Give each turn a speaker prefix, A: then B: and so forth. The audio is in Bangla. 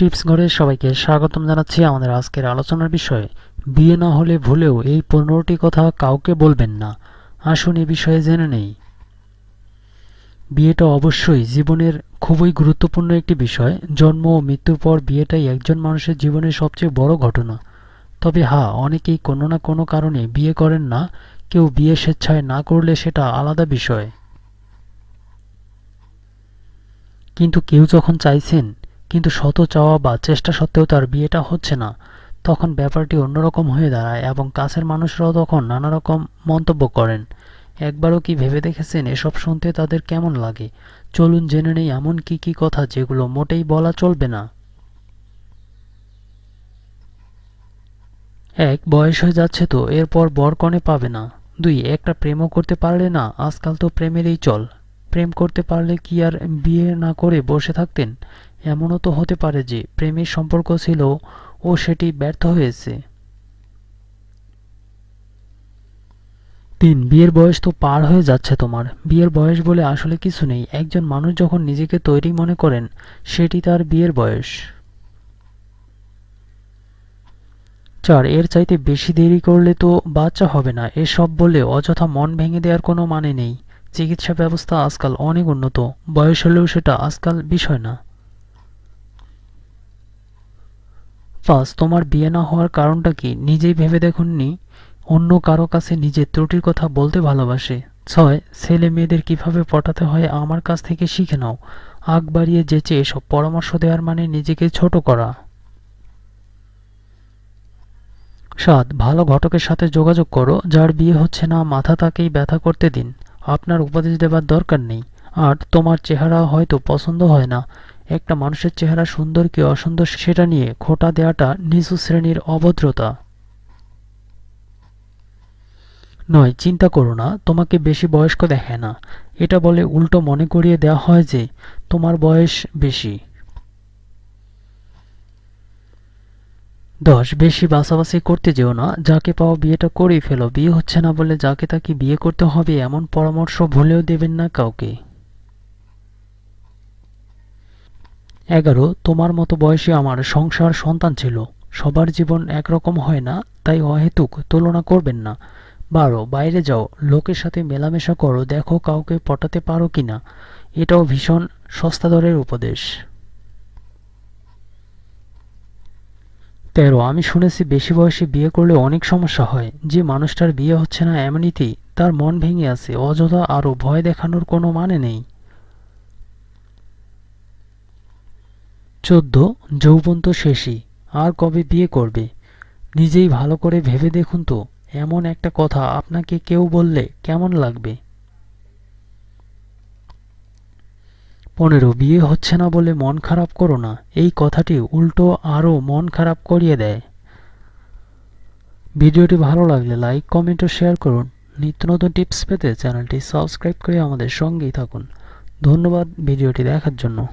A: টিপস ঘরে সবাইকে স্বাগতম জানাচ্ছি আমাদের আজকের আলোচনার বিষয়ে। বিয়ে না হলে ভুলেও এই পনেরোটি কথা কাউকে বলবেন না। আসুন এ বিষয়ে জেনে নেই। বিয়েটা অবশ্যই জীবনের খুবই গুরুত্বপূর্ণ একটি বিষয়। জন্ম ও মৃত্যুর পর বিয়েটাই একজন মানুষের জীবনের সবচেয়ে বড় ঘটনা। তবে হ্যাঁ অনেকেই কোনো না কোনো কারণে বিয়ে করেন না। কেউ বিয়ে স্বেচ্ছায় না করলে সেটা আলাদা বিষয়। কিন্তু কেউ যখন চাইছেন কিন্তু শত চাওয়া বা চেষ্টা সত্ত্বেও তার বিয়েটা হচ্ছে না। তখন ব্যাপারটি অন্যরকম হয়ে দাঁড়ায় এবং কাছের মানুষরাও তখন নানা রকম মন্তব্য করেন। একবারও কি ভেবে দেখেছেন এসব শুনতে তাদের কেমন লাগে? চলুন জেনে নেই এমন কি কি কথা যেগুলো মোটেই বলা চলবে না। এক, বয়স হয়ে যাচ্ছে তো, এরপর বর কনে পাবে না। দুই, একটা প্রেমও করতে পারলে না, আজকাল তো প্রেমেরই চল। প্রেম করতে পারলে কি আর বিয়ে না করে বসে থাকতেন? এমনও তো হতে পারে যে প্রেমের সম্পর্ক ছিল ও সেটি ব্যর্থ হয়েছে। তিন, বিয়ের বয়স তো পার হয়ে যাচ্ছে তোমার। বিয়ের বয়স বলে আসলে কিছু নেই। একজন মানুষ যখন নিজেকে তৈরি মনে করেন, সেটি তার বিয়ের বয়স। চার, এর চাইতে বেশি দেরি করলে তো বাচ্চা হবে না। এসব বলে অযথা মন ভেঙে দেওয়ার কোনো মানে নেই। চিকিৎসা ব্যবস্থা আজকাল অনেক উন্নত। বয়স হলেও সেটা আজকাল বিষয় না। পাঁচ তোমার বিয়ে না হওয়ার কারণটা কি? নিজেই ভেবে দেখুননি? অন্য কারও কাছে নিজের ত্রুটির কথা বলতে ভালোবাসে। ছয়, ছেলে মেয়েদের কীভাবে পটাতে হয় আমার কাছ থেকে শিখে নাও। আগ বাড়িয়ে যেচে এসব পরামর্শ দেওয়ার মানে নিজেকে ছোট করা। সাত, ভালো ঘটকের সাথে যোগাযোগ করো। যার বিয়ে হচ্ছে না, মাথা তাকেই ব্যথা করতে দিন। আপনার উপদেশ দেবার দরকার নেই। আর তোমার চেহারা হয়তো পছন্দ হয় না। একটা মানুষের চেহারা সুন্দর কি অসুন্দর সেটা নিয়ে খোটা দেওয়াটা নিচু শ্রেণির অভদ্রতা। নয়, চিন্তা করো না, তোমাকে বেশি বয়স্ক দেখে না। এটা বলে উল্টো মনে করিয়ে দেওয়া হয় যে, তোমার বয়স বেশি। দশ, বেশি বাছাবাছি করতে যেও না। যাকে পাও বিয়েটা করেই ফেলো। বিয়ে হচ্ছে না বলে যাকে তাকে বিয়ে করতে হবে, এমন পরামর্শ ভুলেও দেবেন না কাউকে। এগারো, তোমার মতো বয়সে আমার সংসার সন্তান ছিল। সবার জীবন একরকম হয় না, তাই অহেতুক, তুলনা করবেন না। বারো, বাইরে যাও। লোকের সাথে মেলামেশা করো। দেখো কাউকে পটাতে পারো কিনা। এটাও ভীষণ সস্তা দরের উপদেশ। তেরো, আমি শুনেছি বেশি বয়সে বিয়ে করলে অনেক সমস্যা হয়। যে মানুষটার বিয়ে হচ্ছে না এমনিতেই, তার মন ভেঙে আছে, অযথা আরও ভয় দেখানোর কোনো মানে নেই। চোদ্দ, যৌবন তো শেষই, আর কবে বিয়ে করবে? নিজেই ভালো করে ভেবে দেখুন তো, এমন একটা কথা আপনাকে কেউ বললে কেমন লাগবে? পনেরো বিয়ে হচ্ছে না বলে মন খারাপ করো না। এই কথাটি উল্টো আরও মন খারাপ করিয়ে দেয়। ভিডিওটি ভালো লাগলে লাইক, কমেন্ট ও শেয়ার করুন। নিত্য নতুন টিপস পেতে চ্যানেলটি সাবস্ক্রাইব করে আমাদের সঙ্গেই থাকুন। ধন্যবাদ ভিডিওটি দেখার জন্য।